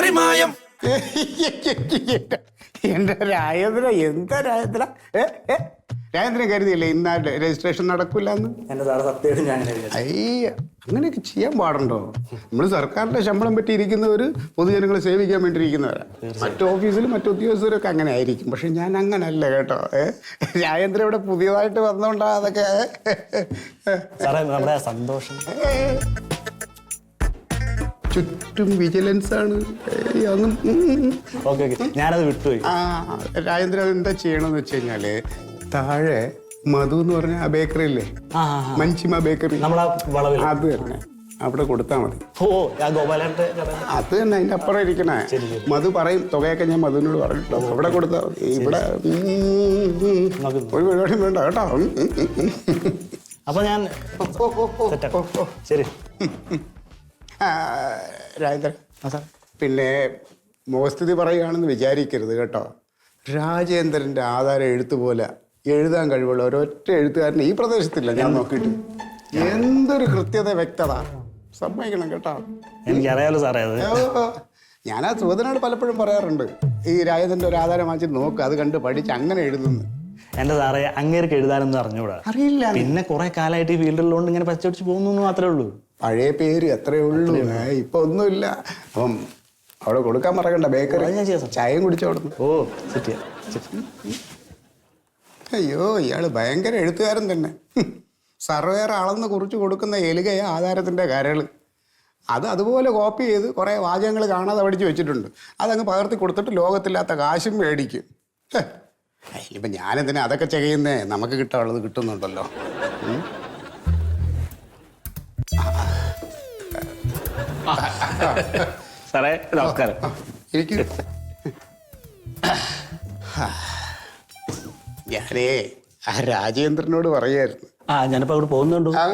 മറിമായം. എന്റെ രാജേന്ദ്ര എന്താ രാജേന്ദ്ര രാജേന്ദ്രൻ കരുതിയില്ലേ ഇന്ന രജിസ്ട്രേഷൻ നടക്കൂലെന്ന്? എന്റെ സാറ് സത്യമായിട്ടും ഞാൻ അങ്ങനെ വിചാരിച്ചു. അയ്യ അങ്ങനെയൊക്കെ ചെയ്യാൻ പാടുണ്ടോ? നമ്മൾ സർക്കാരിന്റെ ശമ്പളം പറ്റിയിരിക്കുന്നവർ പൊതുജനങ്ങളെ സേവിക്കാൻ വേണ്ടിയിരിക്കുന്നവരാ. മറ്റു ഓഫീസിലും മറ്റു ഉദ്യോഗസ്ഥരൊക്കെ അങ്ങനെ ആയിരിക്കും. പക്ഷെ ഞാൻ അങ്ങനല്ല കേട്ടോ. രാജേന്ദ്രൻ ഇവിടെ പുതിയതായിട്ട് വന്നോണ്ടാ അതൊക്കെ. ഏ, സാറേ നമ്മുടെ സന്തോഷം. ചുറ്റും വിജിലൻസ് ആണ്. Okay okay. ഞാനത് വിട്ടുപോയി. ആ രാജേന്ദ്രൻ എന്താ ചെയ്യണമെന്ന് വെച്ച് കഴിഞ്ഞാൽ താഴെ മധു എന്ന് പറഞ്ഞ ആ ബേക്കറി ഇല്ലേ. മഞ്ചിമ ബേക്കറി നമ്മളാ വളവിൽ അത് തന്നെ. അവിടെ കൊടുത്താൽ മതി. ഓ ആ ഗോപാലന്റെ അത് തന്നെ അതിന്റെ അപ്പുറം ഇരിക്കണേ. മധു പറയും തുകയൊക്കെ ഞാൻ മധുവിനോട് പറഞ്ഞിട്ടോ അവിടെ കൊടുത്താൽ മതി. ഇവിടെ. ഒരു പരിപാടി വേണ്ട കേട്ടോ. അപ്പൊ ഞാൻ. ശരി. രാജേന്ദ്രൻ. സാർ. പിന്നെ മോസ്തുതി പറയുകയാണെന്ന് വിചാരിക്കരുത് കേട്ടോ. രാജേന്ദ്രന്റെ ആധാരം എഴുത്തുപോലെ എഴുതാൻ കഴിവുള്ള ഒരൊറ്റ എഴുത്തുകാരൻ ഈ പ്രദേശത്തില്ല ഞാൻ നോക്കിയിട്ട്. എന്തൊരു കൃത്യത വ്യക്തത. സമ്മതിക്കണം കേട്ടോ. എനിക്കറിയാലോ സാറേ അത്. ഞാൻ ആ സുഹൃത്തിനോട് പലപ്പോഴും പറയാറുണ്ട്. ഈ രാജേന്ദ്രന്റെ ഒരു ആധാരം വാങ്ങിച്ച് നോക്ക് അത് കണ്ട് പഠിച്ച് അങ്ങനെ എഴുതുന്നു. എന്റെ സാറേ അങ്ങേർക്ക് എഴുതാനൊന്നും അറിഞ്ഞൂടാ അറിയില്ല. പിന്നെ കുറെ കാലമായിട്ട് ഈ ഫീൽഡിലുള്ളതുകൊണ്ട് ഇങ്ങനെ പച്ചടിച്ച് പോകുന്നു മാത്രമേ ഉള്ളൂ. പഴയ പേര് എത്രയേ ഉള്ളൂ. ഇപ്പൊ ഒന്നുമില്ല. അപ്പം അവിടെ കൊടുക്കാൻ മറക്കണ്ട. ബേക്കറി ഞാൻ ചെയ്യാം ചായയും കുടിച്ചു അവിടുന്ന് ഓ സെറ്റ് അയ്യോ ഇയാൾ ഭയങ്കര എഴുത്തുകാരൻ തന്നെ. സർവേർ അളന്ന് കുറിച്ച് കൊടുക്കുന്ന എലുകയ ആധാരത്തിന്റെ കരൾ. അത് അതുപോലെ കോപ്പി ചെയ്ത് കുറേ വാചകങ്ങൾ കാണാതെ പഠിച്ച് വെച്ചിട്ടുണ്ട്. അതങ്ങ് പകർത്തി കൊടുത്തിട്ട് ലോകത്തില്ലാത്ത കാശും മേടിക്കും. ഹെ. ഇനിയിപ്പം ഞാനെന്തിനാ അതൊക്കെ ചെയ്യുന്നേ? നമുക്ക് കിട്ടാനുള്ളത് കിട്ടുന്നുണ്ടല്ലോ. സാറേ നമസ്കാരം. എനിക്ക് ഞാനേ ആ രാജേന്ദ്രനോട് പറയായിരുന്നു. ആ ഞാനിപ്പോ അവിടെ പോകുന്നുണ്ടോ ആ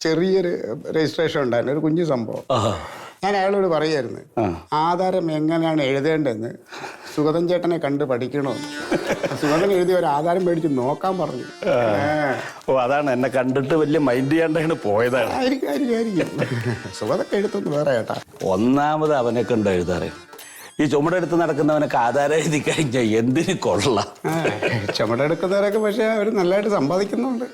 ചെറിയൊരു രജിസ്ട്രേഷൻ ഉണ്ടായിരുന്നു ഒരു കുഞ്ഞു സംഭവം. ഞാൻ അയാളോട് പറയായിരുന്നു ആധാരം എങ്ങനെയാണ് എഴുതേണ്ടതെന്ന്. സുഗതൻ ചേട്ടനെ കണ്ട് പഠിക്കണോ? സുഗതൻ എഴുതിയ ഒരു ആധാരം മേടിച്ച് നോക്കാൻ പറഞ്ഞു. ഓ അതാണ് എന്നെ കണ്ടിട്ട് വലിയ മൈൻഡ് ചെയ്യാണ്ടാണ് പോയതാണ്. ആയിരിക്കും ആയിരിക്കും ആയിരിക്കും. സുഗതൊക്കെ എഴുത്തൊന്ന് വേറെ ചേട്ടാ ഒന്നാമത് അവനെ കണ്ട് എഴുതാറ്. ഈ ചുമടെടുത്ത് നടക്കുന്നവനൊക്കെ ആധാരം എഴുതി കഴിഞ്ഞാൽ എന്തിന് കൊള്ളാം? ചുമട ചുമടെടുക്കുന്നവരൊക്കെ പക്ഷെ അവർ നല്ലതായിട്ട് സമ്പാദിക്കുന്നുണ്ട്.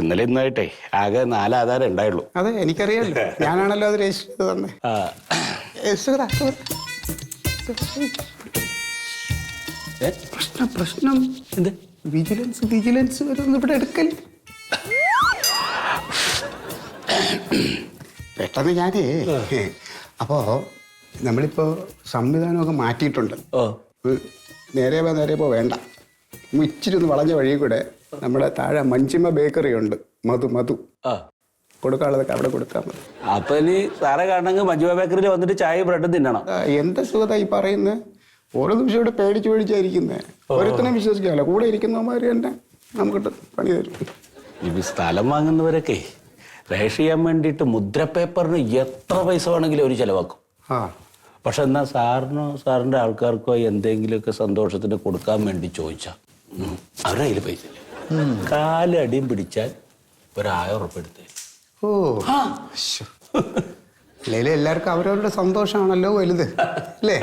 ഇന്നലെ ഇന്നായിട്ടേ ആകെ നാല് ആധാരം ഉണ്ടായുള്ളൂ. അതെ എനിക്കറിയാമല്ലോ ഞാനാണല്ലോ അത് രജിസ്റ്റർ ചെയ്ത് തന്നെ? പ്രശ്നം പ്രശ്നം. എന്ത്? വിജിലൻസ് വിജിലൻസ് വരുന്ന ഇവിടെ എടുക്കൽ പെട്ടെന്ന് ഞാനേ അപ്പോ നമ്മളിപ്പോ സംവിധാനമൊക്കെ മാറ്റിയിട്ടുണ്ട്. നേരെ പോ നേരെ പോ വേണ്ട. ഇച്ചിരി ഒന്ന് വളഞ്ഞ വഴി കൂടെ നമ്മുടെ താഴെ മഞ്ചിമ ബേക്കറി ഉണ്ട് മധു. മധു കൊടുക്കാനുള്ളതൊക്കെ അവിടെ കൊടുത്താൽ മതി. അപ്പൊ ഇനി സാറെ കാണണമെങ്കിൽ മഞ്ജുവ ബേക്കറിയിൽ വന്നിട്ട് ചായ ബ്രെഡും തിന്നണം. ആ, എന്താ സുഖത ഈ പറയുന്നത് ഓരോ നിമിഷം ഇവിടെ പേടിച്ച് പേടിച്ചായിരിക്കുന്നത് ഓരോരുത്തനെ വിശ്വസിക്കാമല്ലോ കൂടെ ഇരിക്കുന്നവന്മാർ തന്നെ നമുക്ക് പണി തരും. ഈ സ്ഥലം വാങ്ങുന്നവരൊക്കെ രജിസ്റ്റർ ചെയ്യാൻ വേണ്ടിയിട്ട് മുദ്ര പേപ്പറിന് എത്ര പൈസ വേണമെങ്കിലും അവർ ചിലവാക്കും. ആ. പക്ഷെ എന്നാ സാറിനോ സാറിന്റെ ആൾക്കാർക്കോ എന്തെങ്കിലുമൊക്കെ സന്തോഷത്തിന് കൊടുക്കാൻ വേണ്ടി ചോദിച്ചാ അവരുടെ കയ്യിൽ പൈസ ഇല്ല. കാലടിയും പിടിച്ചാൽ ഒരായിരം ഉറപ്പ് എടുത്തേ ഓ. അല്ലെങ്കിലും എല്ലാവർക്കും അവരവരുടെ സന്തോഷമാണല്ലോ വലുത്. അല്ലേ?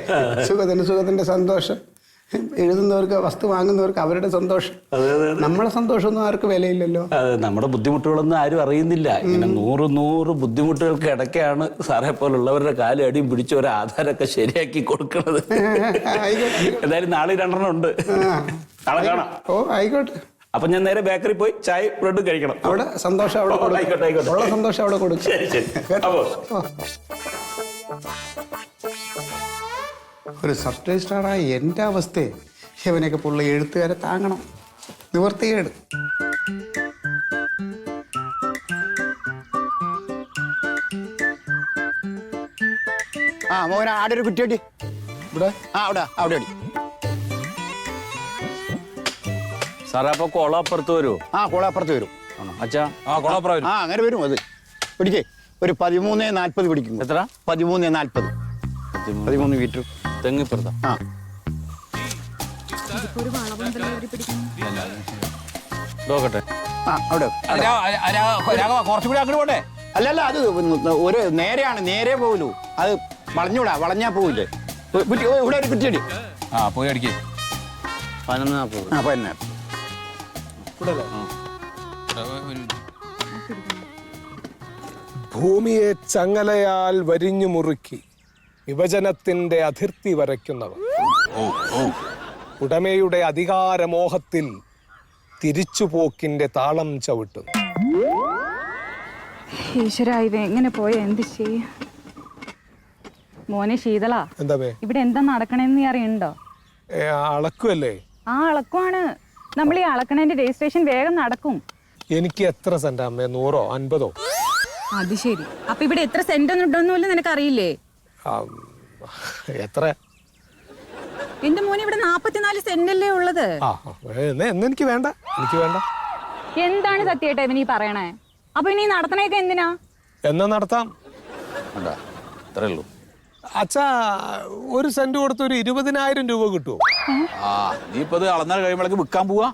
സുഖത്തിന് സുഖത്തിന്റെ സന്തോഷം. എഴുതുന്നവർക്ക് വസ്തു വാങ്ങുന്നവർക്ക് അവരുടെ സന്തോഷം. നമ്മളെ സന്തോഷമൊന്നും ആർക്കും വിലയില്ലല്ലോ. അതെ നമ്മുടെ ബുദ്ധിമുട്ടുകളൊന്നും ആരും അറിയുന്നില്ല. ഇങ്ങനെ നൂറ് നൂറ് ബുദ്ധിമുട്ടുകൾക്ക് ഇടയ്ക്കാണ് സാറെ പോലുള്ളവരുടെ കാലും അടിയും പിടിച്ച് ഒരു ആധാരമൊക്കെ ശരിയാക്കി കൊടുക്കുന്നത് എന്തായാലും നാളെ രണ്ടെണ്ണം ഉണ്ട്. നാളെ കാണാം. ഓ ആയിക്കോട്ടെ. അപ്പൊ ഞാൻ നേരെ ബേക്കറി പോയി ചായ ബ്രെഡ് കഴിക്കണം. അവിടെ സന്തോഷം അവിടെ. ആയിക്കോട്ടെ, ആയിക്കോട്ടെ. സന്തോഷം അവിടെ കൊടുക്കും. ശരി ശരി. അപ്പോ? ഒരു സബ് എന്റെ എന്റെ അവസ്ഥയെ. ഇവനൊക്കെ പുള്ള എഴുത്തുകാരെ താങ്ങണം. നിവർത്തികേട്. ആ മോന ആടെ ഒരു ഇവിടെ? ആ അവിടെ അവിടെ അടി സാറേ അപ്പൊ കുളം അപ്പുറത്ത് വരുമോ ആ കോളാപ്പുറത്ത് വരും. അച്ഛാ ആ കൊളാപ്പുറം ആ അങ്ങനെ വരും അത്. പിടിക്കേ. ഒരു പതിമൂന്ന് നാൽപ്പത് പിടിക്കും. എത്ര? പതിമൂന്ന് നാൽപ്പത്. പതിമൂന്ന്. മീറ്റർ. തെങ്ങിപ്പുറത്താ? ആ. നോക്കട്ടെ. ആ അവിടെ. രാഘവ കുറച്ചുകൂടി അങ്ങോട്ട് പോട്ടെ അല്ലല്ല അത് ഒരു നേരെയാണ് നേരെ പോകലൂ അത് വളഞ്ഞൂടാ വളഞ്ഞാ പോവില്ലേ. ഇവിടെ ഒരു കുറ്റിയടി. ആ പോയി അടിക്കേ. പതിനൊന്ന് നാൽപ്പത്. ആ പിന്നെ ഭൂമിയെ ചങ്ങലയാൽ വരിഞ്ഞു മുറുക്കി വിഭജനത്തിന്റെ അതിർത്തി വരയ്ക്കുന്നവർ. ഉടമയുടെ അധികാരമോഹത്തിൽ തിരിച്ചുപോക്കിന്റെ താളം ചവിട്ടും ഈശ്വര എങ്ങനെ പോയ? എന്ത് ചെയ്യ? മോനെ ശീതള. എന്താ ഇവിടെ എന്താ നടക്കണേന്ന് നീ അറിയണ്ടോ? അളക്കുവല്ലേ? അളക്കുമല്ലേ ആ അളക്കുവാണ്. നമ്മൾ ഈ അളക്കണേന്റെ രജിസ്ട്രേഷൻ വേഗം നടക്കും. എനിക്ക് എത്ര സെന്റ് അമ്മേ? നൂറോ? അൻപതോ? അത് ശരി. അപ്പൊ ഇവിടെ എത്ര സെന്റ് ഒന്നും ഉണ്ടോന്നുമില്ല നിനക്ക് അറിയില്ലേ ആ, എത്ര? എന്റെ മോനെ ഇവിടെ നാപ്പത്തിനാല് സെന്റ് അല്ലേ ഉള്ളത്. ആ ആ, എന്നാ എന്നാ എനിക്ക് വേണ്ട. എനിക്ക് വേണ്ട. എന്താണ് സത്യേട്ടാ ഇവനീ പറയണേ? അപ്പൊ ഇനി നടത്തണേക്കെ എന്തിനാ? എന്നാ നടത്താം. ഉണ്ടാ ഇത്രേ ഉള്ളൂ. അച്ഛാ ഒരു സെന്റ് കൊടുത്ത് ഒരു ഇരുപതിനായിരം രൂപ കിട്ടുമോ ആ നീ ഇപ്പൊ ഇത് അളന്നാൽ കഴിയുമ്പോഴേക്ക് വിൽക്കാൻ പോവാ?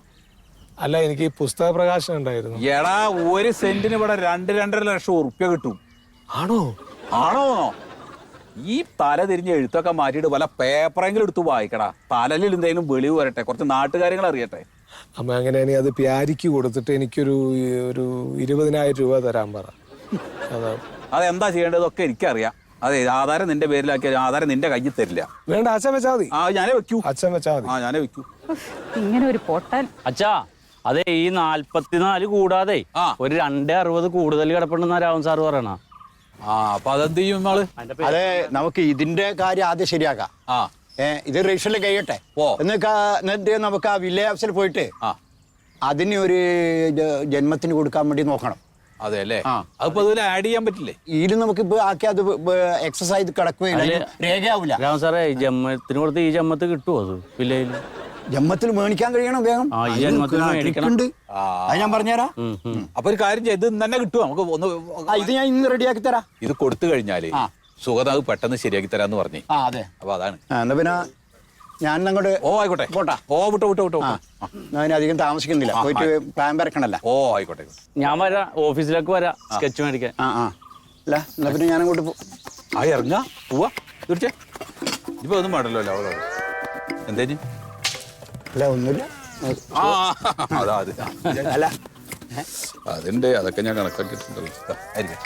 അല്ല എനിക്ക് ഈ പുസ്തക പ്രകാശനം ഉണ്ടായിരുന്നു. എടാ ഒരു സെന്റിന് ഇവിടെ രണ്ട് രണ്ടര ലക്ഷം ഉറുപ്പ്യ കിട്ടും. ആണോ? ആണോ? ഈ തല തിരിഞ്ഞ് എഴുത്തൊക്കെ മാറ്റിയിട്ട് വല്ല പേപ്പറെങ്കിലും എടുത്ത് വായിക്കടാ. തലയിൽ എന്തെങ്കിലും വെളിവ് വരട്ടെ. കുറച്ച് നാട്ടുകാര്യങ്ങൾ അറിയട്ടെ. അമ്മ അങ്ങനെയാണെങ്കിൽ അത് പ്യാരിക്ക് കൊടുത്തിട്ട് എനിക്കൊരു ഒരു ഇരുപതിനായിരം രൂപ തരാൻ പറ. അതാ അതെന്താ ചെയ്യേണ്ടതൊക്കെ എനിക്കറിയാം. അതെ ആധാരം നിന്റെ പേരിലാക്കിയ ആധാരം നിന്റെ കയ്യിൽ തരില്ല. വേണ്ട അച്ഛൻ വെച്ചാൽ മതി. ആ ഞാനേ വെക്കൂ. അച്ഛൻ വെച്ചാൽ മതി. ആ ഞാനേ വെക്കൂ. ഇങ്ങനെ ഒരു പൊട്ടൻ. അച്ഛാ അതെ ഈ നാല്പത്തിനാല് കൂടാതെ ആ. ഒരു രണ്ടേ അറുപത് കൂടുതൽ കിടപ്പുണ്ടെന്നാ രാവൻ സാറ് പറയണ. ആ അപ്പൊ അതെന്ത് ചെയ്യും നമ്മൾ അതെ നമുക്ക് ഇതിന്റെ കാര്യം ആദ്യം ശരിയാക്കാം. ആ. ഏ ഇത് രജിസ്റ്ററിൽ കഴിയട്ടെ. ഓ. എന്നൊക്കെ എന്നിട്ട് നമുക്ക് ആ വില്ലേജ് ഓഫീസിൽ പോയിട്ട് ആ. അതിന് ഒരു ജ- ജന്മത്തിന് കൊടുക്കാൻ വേണ്ടി നോക്കണം. അതെ അല്ലേ. അതിപ്പോ ആഡ് ചെയ്യാൻ പറ്റില്ലേ? ഇതിൽ നമുക്ക് ഇപ്പൊ ആക്കി അത് എക്സസൈസ് രേഖയാവില്ല സാറേ ഈ ജമ്മത്തിന് കൊടുത്ത് ഈ ജമ്മത്ത് കിട്ടുമോ അത്? വില്ലയിൽ? ജമ്മത്തിൽ മേണിക്കാൻ കഴിയണം വേഗം. അത് ഞാൻ പറഞ്ഞുതരാം. അപ്പൊ ഒരു കാര്യം ചെയ്ത് തന്നെ കിട്ടുമോ നമുക്ക് ഒന്ന് ഇത് ഞാൻ ഇന്ന് റെഡിയാക്കി തരാം. ഇത് കൊടുത്തു കഴിഞ്ഞാൽ സുഗതാവ് അത് പെട്ടെന്ന് ശരിയാക്കി തരാന്ന് പറഞ്ഞു. അതെ. അപ്പൊ അതാണ്. എന്നാ പിന്നെ ഞാൻ അങ്ങോട്ട് ഓ ആയിക്കോട്ടെ. പോട്ടാ. ഓ വിട്ടോ വിട്ടോ വിട്ടോ ഞാൻ അധികം താമസിക്കുന്നില്ല. പോയിട്ട് പ്ലാൻ വരക്കണല്ല ഓ ആയിക്കോട്ടെ ഞാൻ വരാം. ഓഫീസിലേക്ക് വരാം. സ്കെച്ച് മേടിക്കാൻ. ആ ആ. അല്ല എന്നാ പിന്നെ ഞാൻ അങ്ങോട്ട് പോ ആ ഇറങ്ങാ. പോവാ. തീർച്ചയായും ഇപ്പൊ ഒന്നും പാടല്ലോ അല്ലേ? അവളോട് എന്തേനി അല്ല ഒന്നുമില്ല. ആ അതാ അത്. അല്ല. അതുണ്ട്. അതൊക്കെ ഞാൻ കണക്കാക്കിയിട്ടുണ്ടല്ലോ ആയിരിക്കാം.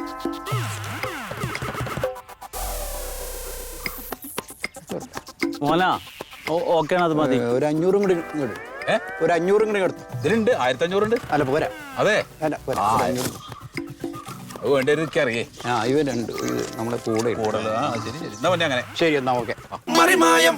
മോനാ ഓക്കെ അത് മതി. ഒരു അഞ്ഞൂറും കൂടി ഇങ്ങോട്ട് ഒരു അഞ്ഞൂറും കൂടി എടുത്തു ഇതിലുണ്ട്? ആയിരത്തി അഞ്ഞൂറുണ്ട് അല്ല പോരാ. അതെ? അല്ല പോരാ. ആ, ഒരു അഞ്ഞൂറ്. അത് വേണ്ടി അറിയേ ആ ഇവ രണ്ട് ഇത് നമ്മളെ കൂടെ ആ ശരി ശരി. എന്നാ പിന്നെ അങ്ങനെ. ശരി എന്നാ ഓക്കെ മറിമായം.